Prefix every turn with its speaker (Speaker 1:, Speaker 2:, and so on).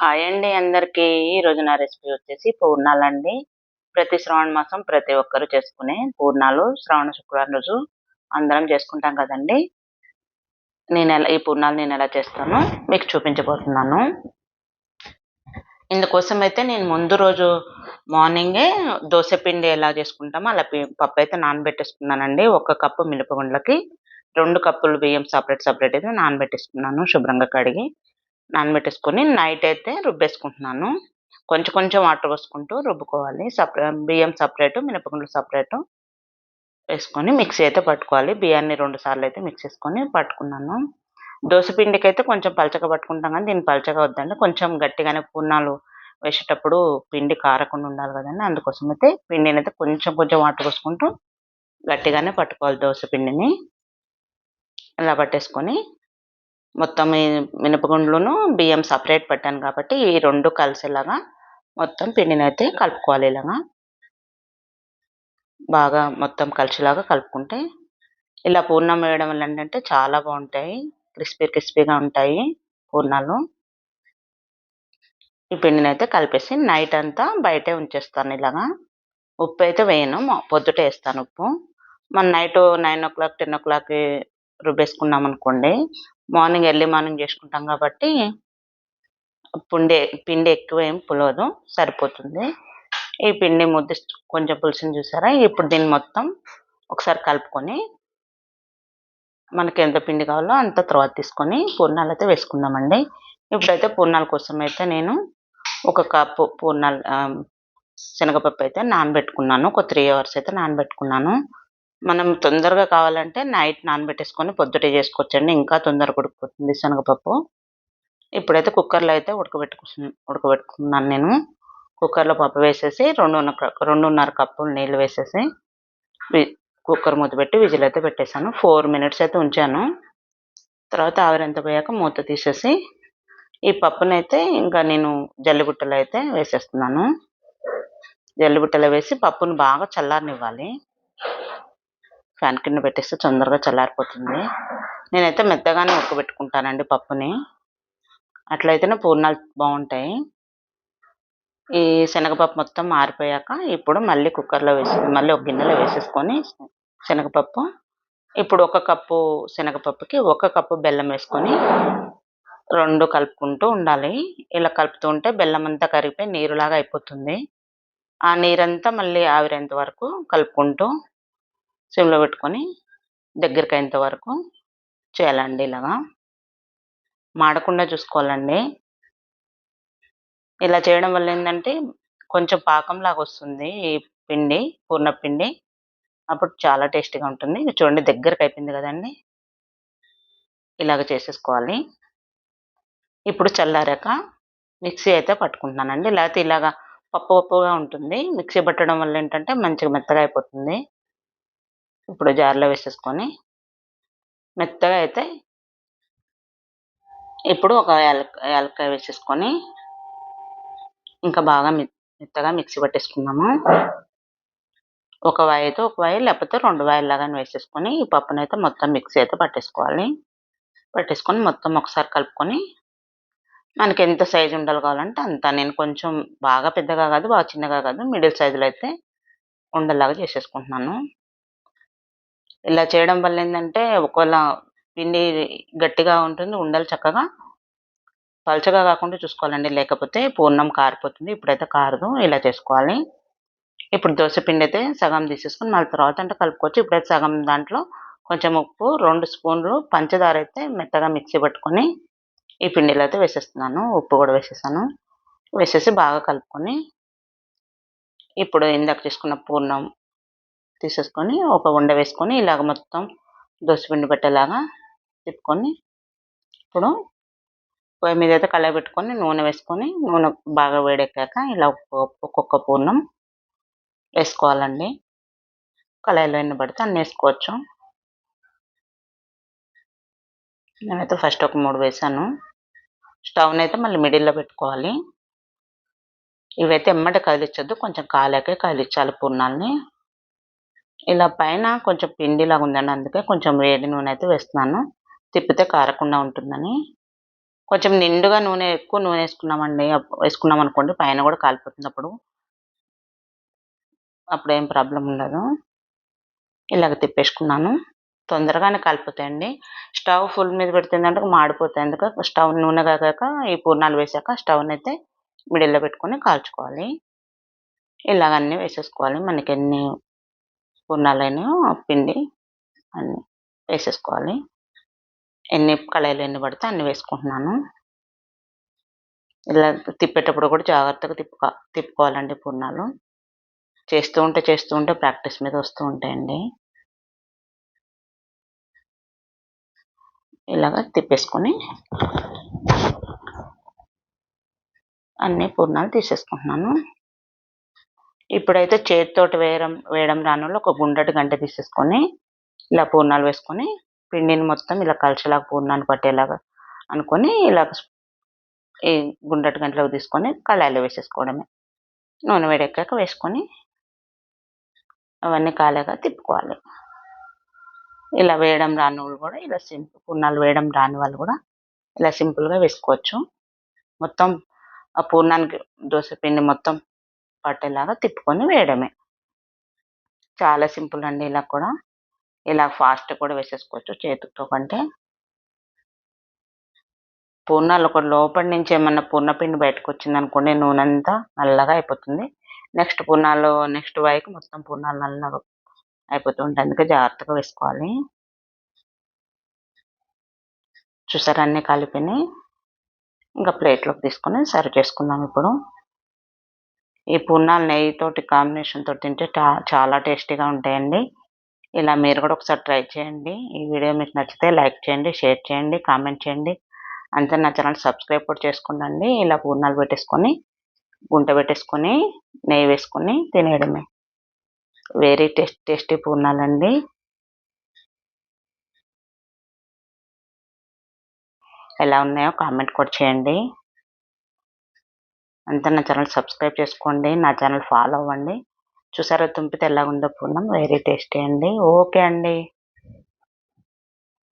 Speaker 1: Hi అండి అందరికీ. ఈరోజు నా రెసిపీ వచ్చేసి పూర్ణాలండి. ప్రతి శ్రావణ మాసం ప్రతి ఒక్కరు చేసుకునే పూర్ణాలు శ్రావణ శుక్రవారం రోజు అందరం చేసుకుంటాం కదండి. నేను ఎలా ఈ పూర్ణాలు నేను ఎలా చేస్తానో మీకు చూపించబోతున్నాను. ఇందుకోసం అయితే నేను ముందు రోజు మార్నింగే దోశ పిండి ఎలా చేసుకుంటామో అలా పప్పు అయితే నానబెట్టేసుకున్నానండి. ఒక కప్పు మినపగుండ్లకి రెండు కప్పులు బియ్యం సపరేట్ సపరేట్ అయితే నానబెట్టేసుకున్నాను శుభ్రంగా కడిగి. నానబెట్టేసుకొని నైట్ అయితే రుబ్బేసుకుంటున్నాను. కొంచెం కొంచెం వాటర్ పోసుకుంటూ రుబ్బుకోవాలి. సపరే బియ్యం సపరేటు మినపగుండ్లు సపరేటు వేసుకొని మిక్సీ అయితే పట్టుకోవాలి. బియ్యాన్ని రెండు సార్లు అయితే మిక్స్ చేసుకొని పట్టుకున్నాను. దోశ పిండికి అయితే కొంచెం పలచగా పట్టుకుంటాం కానీ దీన్ని పలచగా వద్దండి. కొంచెం గట్టిగానే పూర్ణాలు వేసేటప్పుడు పిండి కారకుండా ఉండాలి కదండి. అందుకోసం అయితే పిండిని అయితే కొంచెం కొంచెం వాటర్ పోసుకుంటూ గట్టిగానే పట్టుకోవాలి దోశ పిండిని. ఇలా పట్టేసుకొని మొత్తం ఈ మినపగుండ్లను బియ్యం సపరేట్ పెట్టాను కాబట్టి ఈ రెండు కలిసేలాగా మొత్తం పిండిని అయితే కలుపుకోవాలి ఇలాగా. బాగా మొత్తం కలిసేలాగా కలుపుకుంటే ఇలా పూర్ణం వేయడం వల్ల ఏంటంటే చాలా బాగుంటాయి. క్రిస్పీ క్రిస్పీగా ఉంటాయి పూర్ణాలు. ఈ పిండిని అయితే కలిపేసి నైట్ అంతా బయటే ఉంచేస్తాను ఇలాగా. ఉప్పు అయితే వేయను పొద్దుటే వేస్తాను ఉప్పు. మన night nine o'clock ten o'clock రుబ్బేసుకున్నాం అనుకోండి మార్నింగ్ ఎర్లీ మార్నింగ్ చేసుకుంటాం కాబట్టి పిండి పిండి ఎక్కువ ఏం పులవదు సరిపోతుంది. ఈ పిండి ముద్ద కొంచెం పులుసుని చూసారా? ఇప్పుడు దీన్ని మొత్తం ఒకసారి కలుపుకొని మనకి ఎంత పిండి కావాలో అంత తర్వాత తీసుకొని పూర్ణాలు అయితే వేసుకుందామండి. ఇప్పుడైతే పూర్ణాల కోసం అయితే నేను ఒక కప్పు పూర్ణాలు శనగపప్పు అయితే నానబెట్టుకున్నాను. ఒక త్రీ అవర్స్ అయితే నానబెట్టుకున్నాను. మనం తొందరగా కావాలంటే నైట్ నానబెట్టేసుకొని పొద్దుటే చేసుకోవచ్చండి. ఇంకా తొందరగా ఉడికిపోతుంది శనగపప్పు. ఇప్పుడైతే కుక్కర్లో అయితే ఉడకబెట్టుకు ఉడకబెట్టుకున్నాను నేను. కుక్కర్లో పప్పు వేసేసి రెండున్నర రెండున్నర కప్పులు నీళ్ళు వేసేసి కుక్కర్ మూత పెట్టి విజిల్ అయితే పెట్టేశాను. ఫోర్ మినిట్స్ అయితే ఉంచాను. తర్వాత ఆవిరంత పోయాక మూత తీసేసి ఈ పప్పునైతే ఇంకా నేను జల్లిబుట్టలో అయితే వేసేస్తున్నాను. జల్లిబుట్టలో వేసి పప్పును బాగా చల్లారనివ్వాలి. ఫ్యాన్ కింద పెట్టేస్తే తొందరగా చల్లారిపోతుంది. నేనైతే మెత్తగానే ఉక్కబెట్టుకుంటానండి పప్పుని. అట్లయితేనే పూర్ణాలు బాగుంటాయి. ఈ శనగపప్పు మొత్తం మారిపోయాక ఇప్పుడు మళ్ళీ కుక్కర్లో వేసి మళ్ళీ ఒక గిన్నెలో వేసేసుకొని శనగపప్పు ఇప్పుడు ఒక కప్పు శనగపప్పుకి ఒక కప్పు బెల్లం వేసుకొని రెండు కలుపుకుంటూ ఉండాలి. ఇలా కలుపుతూ ఉంటే బెల్లం అంతా కరిగిపోయి నీరులాగా అయిపోతుంది. ఆ నీరంతా మళ్ళీ ఆవిరేంత వరకు కలుపుకుంటూ సిమ్లో పెట్టుకొని దగ్గరికి అయినంత వరకు చేయాలండి ఇలాగా. మాడకుండా చూసుకోవాలండి. ఇలా చేయడం వల్ల ఏంటంటే కొంచెం పాకంలాగా వస్తుంది ఈ పిండి పూర్ణ పిండి. అప్పుడు చాలా టేస్టీగా ఉంటుంది. చూడండి దగ్గరకు అయిపోయింది కదండి. ఇలాగ చేసేసుకోవాలి. ఇప్పుడు చల్లారాక మిక్సీ అయితే పట్టుకుంటున్నానండి. లేకపోతే ఇలాగ పప్పు పప్పుగా ఉంటుంది. మిక్సీ పట్టడం వల్ల ఏంటంటే మంచిగా మెత్తగా అయిపోతుంది. ఇప్పుడు జార్లో వేసేసుకొని మెత్తగా అయితే ఇప్పుడు ఒక యాలక్కాయ వేసేసుకొని ఇంకా బాగా మెత్తగా మిక్సీ పట్టేసుకున్నాము ఒక వాయి అయితే ఒక వాయి లేకపోతే రెండు వాయిలు లాగా వేసేసుకొని ఈ పప్పును అయితే మొత్తం మిక్సీ అయితే పట్టేసుకోవాలి. పట్టేసుకొని మొత్తం ఒకసారి కలుపుకొని మనకి ఎంత సైజు ఉండాలి కావాలంటే అంత. నేను కొంచెం బాగా పెద్దగా కాదు బాగా చిన్నగా కాదు మిడిల్ సైజులో అయితే ఉండలాగా చేసేసుకుంటున్నాను. ఇలా చేయడం వల్ల ఏంటంటే ఒకవేళ పిండి గట్టిగా ఉంటుంది ఉండలు చక్కగా పలచగా కాకుండా చూసుకోవాలండి. లేకపోతే పూర్ణం కారిపోతుంది. ఇప్పుడైతే కారదు. ఇలా చేసుకోవాలి. ఇప్పుడు దోశ పిండి అయితే సగం తీసేసుకొని మళ్ళీ తర్వాత అంటే కలుపుకోవచ్చు. ఇప్పుడైతే సగం దాంట్లో కొంచెం ఉప్పు రెండు స్పూన్లు పంచదార అయితే మెత్తగా మిక్సీ పట్టుకొని ఈ పిండిలో అయితే వేసేస్తున్నాను. ఉప్పు కూడా వేసేసాను. వేసేసి బాగా కలుపుకొని ఇప్పుడు ఇందాక తీసుకున్న పూర్ణం తీసేసుకొని ఒక ఉండ వేసుకొని ఇలాగ మొత్తం దోశపిండి పెట్టేలాగా తిప్పుకొని ఇప్పుడు పొయ్యి మీద అయితే కళాయి పెట్టుకొని నూనె వేసుకొని నూనె బాగా వేడెక్కాక ఇలా ఒక్కొక్క పూర్ణం వేసుకోవాలండి. కళాయిలో ఎన్ని పడితే అన్ని వేసుకోవచ్చు. నేనైతే ఫస్ట్ ఒక మూడు వేసాను. స్టవ్ని అయితే మళ్ళీ మిడిల్లో పెట్టుకోవాలి. ఇవైతే ఎమ్మటి కదిలించొద్దు కొంచెం కాలాకే కదిలించాలి పూర్ణాలని. ఇలా పైన కొంచెం పిండిలాగా ఉందండి. అందుకే కొంచెం వేడి నూనె అయితే వేస్తున్నాను. తిప్పితే కారకుండా ఉంటుందని. కొంచెం నిండుగా నూనె ఎక్కువ నూనె వేసుకున్నామండి. వేసుకున్నాం అనుకోండి పైన కూడా కాలిపోతుంది అప్పుడు. అప్పుడు ఏం ప్రాబ్లం ఉండదు. ఇలాగ తిప్పేసుకున్నాను. తొందరగానే కాలిపోతాయండి. స్టవ్ ఫుల్ మీద పెడుతుందంటే మాడిపోతాయి. అందుకే స్టవ్ నూనె కాగాక ఈ పూర్ణాలు వేసాక స్టవ్ని అయితే మిడిల్లో పెట్టుకొని కాల్చుకోవాలి. ఇలాగన్నీ వేసేసుకోవాలి. మనకి ఎన్ని పూర్ణాలైనా పిండి అన్ని వేసేసుకోవాలి. ఎన్ని కళాయిలు ఎన్ని పడితే అన్ని వేసుకుంటున్నాను. ఇలా తిప్పేటప్పుడు కూడా జాగ్రత్తగా తిప్పుకో తిప్పుకోవాలండి పూర్ణాలు చేస్తూ ఉంటే చేస్తూ ఉంటే ప్రాక్టీస్ మీద వస్తూ ఉంటాయండి. ఇలాగ తిప్పేసుకొని అన్ని పూర్ణాలు తీసేసుకుంటున్నాను. ఇప్పుడైతే చేతితోటి వేయడం వేయడం రాని వాళ్ళు ఒక గుండ్రటి గంట తీసేసుకొని ఇలా పూర్ణాలు వేసుకొని పిండిని మొత్తం ఇలా కలిసేలాగా పూర్ణాన్ని పట్టేలాగా అనుకొని ఇలా ఈ గుండ్రటి గంటలోకి తీసుకొని కళాయిలో వేసేసుకోవడమే. నూనె వేడెక్కాక వేసుకొని అవన్నీ కాలేగా తిప్పుకోవాలి. ఇలా వేయడం రాని వాళ్ళు కూడా ఇలా సింపుల్ పూర్ణాలు వేయడం రాని వాళ్ళు కూడా ఇలా సింపుల్గా వేసుకోవచ్చు. మొత్తం ఆ పూర్ణానికి దోశ పిండి మొత్తం పట్టేలాగా తిప్పుకొని వేయడమే. చాలా సింపుల్ అండి ఇలా కూడా. ఇలా ఫాస్ట్ కూడా వేసేసుకోవచ్చు చేతితో కంటే. పూర్ణాలు ఒక లోపల నుంచి ఏమన్నా పూర్ణపిండి బయటకు వచ్చింది అనుకోండి నూనె అంతా నల్లగా అయిపోతుంది. నెక్స్ట్ పూర్ణాలు నెక్స్ట్ వైపు మొత్తం పూర్ణాలు నల్లగా అయిపోతూ ఉంటాయి. అందుకే జాగ్రత్తగా వేసుకోవాలి. చూసారా అన్నీ కలిపిని ఇంకా ప్లేట్లోకి తీసుకొని సర్వ్ చేసుకుందాం ఇప్పుడు. ఈ పూర్ణాలు నెయ్యితోటి కాంబినేషన్ తోటి తింటే చాలా టేస్టీగా ఉంటాయండి. ఇలా మీరు కూడా ఒకసారి ట్రై చేయండి. ఈ వీడియో మీకు నచ్చితే లైక్ చేయండి షేర్ చేయండి కామెంట్ చేయండి. అంతే నా ఛానల్ సబ్స్క్రైబ్ కూడా చేసుకోండి ఇలా పూర్ణాలు పెట్టేసుకొని గుంట పెట్టేసుకొని నెయ్యి వేసుకొని తినేయడమే. వెరీ టేస్ట్ టేస్టీ పూర్ణాలండి ఎలా ఉన్నాయో కామెంట్ కూడా చేయండి. అంతే నా ఛానల్? సబ్స్క్రైబ్ చేసుకోండి నా ఛానల్ ఫాలో అవ్వండి. చూసారా తుంపితే ఎలా ఉందో పూర్ణం? వెరీ టేస్టీ అండి. ఓకే అండి.